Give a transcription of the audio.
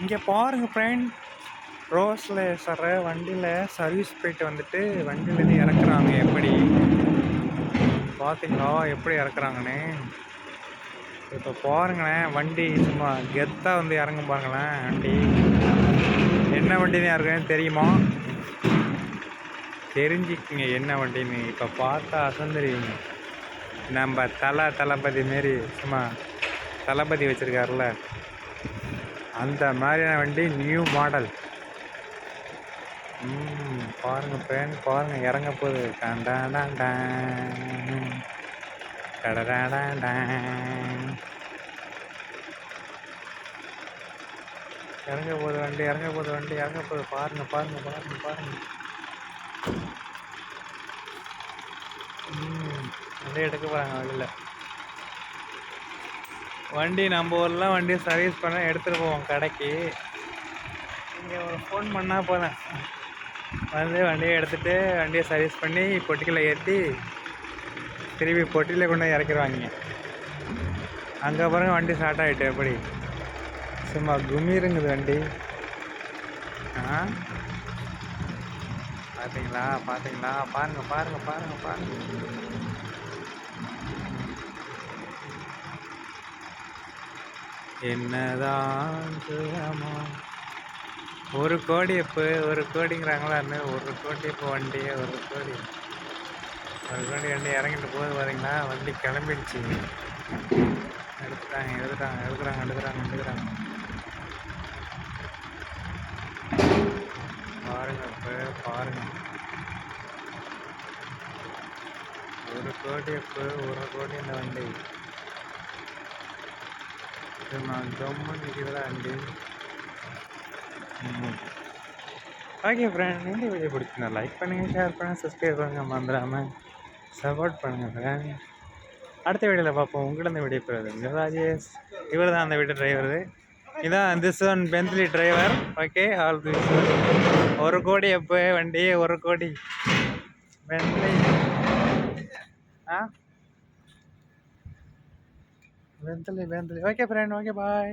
இங்கே பாருங்க ஃப்ரெண்ட் ரோஸில் சர வண்டியில் சர்வீஸ் போயிட்டு வந்துட்டு வண்டியிலேருந்து இறக்குறாங்க. எப்படி? பார்த்தீங்களா எப்படி இறக்குறாங்கன்னு? இப்போ பாருங்களேன் வண்டி சும்மா கெத்தாக வந்து இறங்கும் பாருங்களேன் வண்டி என்ன வண்டி தான் தெரியுமா? தெரிஞ்சுக்குங்க என்ன வண்டின்னு. இப்போ பார்த்தா அசந்துருவீங்க. நம்ம தலை தளபதி மாரி சும்மா தளபதி வச்சுருக்காருல அந்த மாதிரியான வண்டி நியூ மாடல் ம் பாருங்க பேன் பாருங்க இறங்க போகுது. இறங்க போகுது வண்டி இறங்க போகுது வண்டி இறங்க போகுது. பாருங்க பாருங்க பாருங்க பாருங்க. வண்டி எடுக்க போகிறாங்க வழியில். வண்டி நம்ம ஊர்லாம் வண்டி சர்வீஸ் பண்ண எடுத்துகிட்டு போவோம் கடைக்கு. இங்கே ஒரு ஃபோன் பண்ணால் போதும். வந்து வண்டியை எடுத்துகிட்டு வண்டியை சர்வீஸ் பண்ணி பொட்டிக்கில் ஏற்றி திருப்பி பொட்டியில் கொண்டு போய் இறக்கிடுவாங்க. அங்கே பாருங்க வண்டி ஸ்டார்ட் ஆகிட்டு எப்படி. சும்மா குமிருங்குது வண்டி. ஆ? பார்த்தீங்களா பார்த்தீங்களா பாருங்கள் பாருங்கள் பாருங்கள் பாருங்கள் என்னதான் சுகமோ ஒரு கோடி இப்போ ஒரு கோடிங்கிறாங்களான்னு ஒரு கோடி இப்போ வண்டியே ஒரு கோடி. ஒரு கோடி வண்டி இறங்கிட்டு போது பார்த்தீங்கன்னா வண்டி கிளம்பிடுச்சு. எடுத்துட்டாங்க எடுத்துட்டாங்க எடுக்கிறாங்க எடுக்கிறாங்க எடுக்கிறாங்க பாருங்க இப்போ பாருங்க. ஒரு கோடி இப்போ ஒரு கோடி இந்த வண்டி. நான் ஜம்மு நிற்கிறதா ஓகே ஃப்ரெண்ட் இந்த வீடியோ பிடிச்சிருந்தா லைக் பண்ணுங்கள் ஷேர் பண்ணுங்கள் சப்ஸ்கிரைப் பண்ணுங்கள் மறந்துடாமல் சப்போர்ட் பண்ணுங்கள் ஃப்ரெண்ட் அடுத்த வீடியோவில் பார்ப்போம். உங்களிடம் வீடியோ போகிறது ராஜேஷ். இவர் தான் அந்த வீட்டு டிரைவரு இதான் this one Bentley driver okay all this ஒரு கோடி எப்போ வண்டி ஒரு கோடி. பென்த்லி ஆ? Bentley Bentley okay friend okay bye